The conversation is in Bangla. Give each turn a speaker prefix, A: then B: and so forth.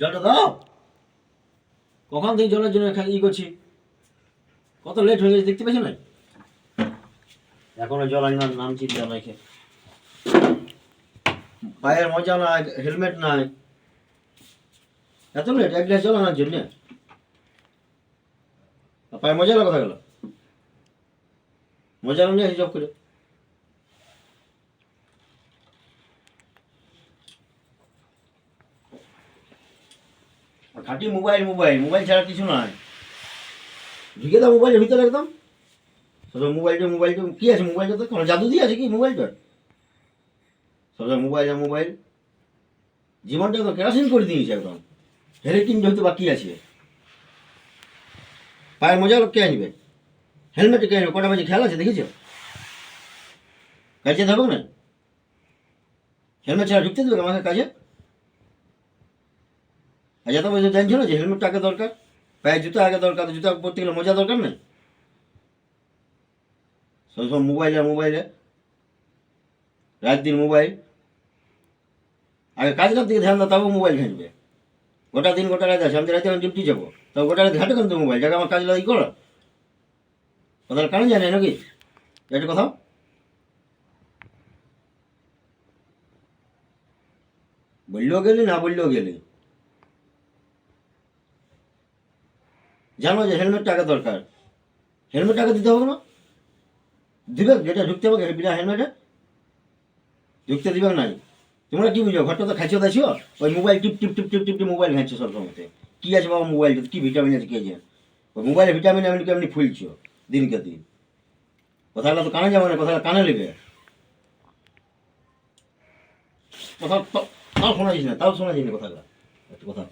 A: জলটা দাও। কখন থেকে জলের জন্য ই করছি? কত লেট হয়ে গেছে, দেখতে পাচ্ছ না এখনও জল আনি না, নামছি জল রেখে পায়ের মজা নাই, হেলমেট নাই। এত লেট এক গ্লাস জল আনার জন্য? পায়ের মজা কথা গেল? মজা নিয়ে জব করে। খাঁটি মোবাইল মোবাইল মোবাইল ছাড়া কিছু নাই। ঢুকে দাও মোবাইলের ভিতরে একদম। সব মোবাইলটা মোবাইলটা কি আছে মোবাইলটা তো? কোনো জাদু দিয়ে আছে কি মোবাইলটা সব মোবাইল আর মোবাইল জীবনটা তো কেরাসিন করে দিয়েছে একদম। হেরে কিনতে হয়তো বাকি আছে। পায়ের মজা লোক কে আনবে? হেলমেট কে আনবে? কটা বাজে খেয়াল আছে? দেখেছ কাজে থাকো না? হেলমেট ছাড়া ঢুকতে দেবে আমাকে কাজে? আর যত বছর জানছো না যে হেলমেটটা আগে দরকার পায়ে জুতো আগে দরকার জুতো পরতে গেলে মজা দরকার নেই? সবসময় মোবাইলে মোবাইলে রাত দিন মোবাইল আগে কাজটার দিকে ধ্যান দাও, তারপর মোবাইল ঘাঁটবে। গোটা দিন গোটা রাত আছে, আমি রাতে আমি ডিউটি যাব। তো গোটা রাত ঘাটে কিন্তু মোবাইল যাকে আমার কাজ লাগি করো। কথার কারণ জানে নাকি? এটা কথা? বললেও গেলি, না বললেও গেলি। জানো যে হেলমেটটা আগে দরকার। হেলমেট আগে দিতে হবে না দিবে, যেটা ঢুকতে হবে বিনা হেলমেটে। ঢুকতে দিবে নাই। তোমরা কি বুঝো, ঘরটা তো খাইছো দাইছো ওই মোবাইল টিপ টিপ টিপ টিপ টিপ টিপ মোবাইল সব সময়তে। কি আছে বাবা মোবাইল? কি ভিটামিন আছে কি আছে ওই মোবাইলে ভিটামিন, এমনি এমনি ফুলছো দিনকে দিন। কথাগুলো তো কানে যাবে না, কথাটা কানে নেবে। কথা তাও শোনা যাচ্ছে না, তাও শোনা যায়নি কথাগুলো একটু কথা।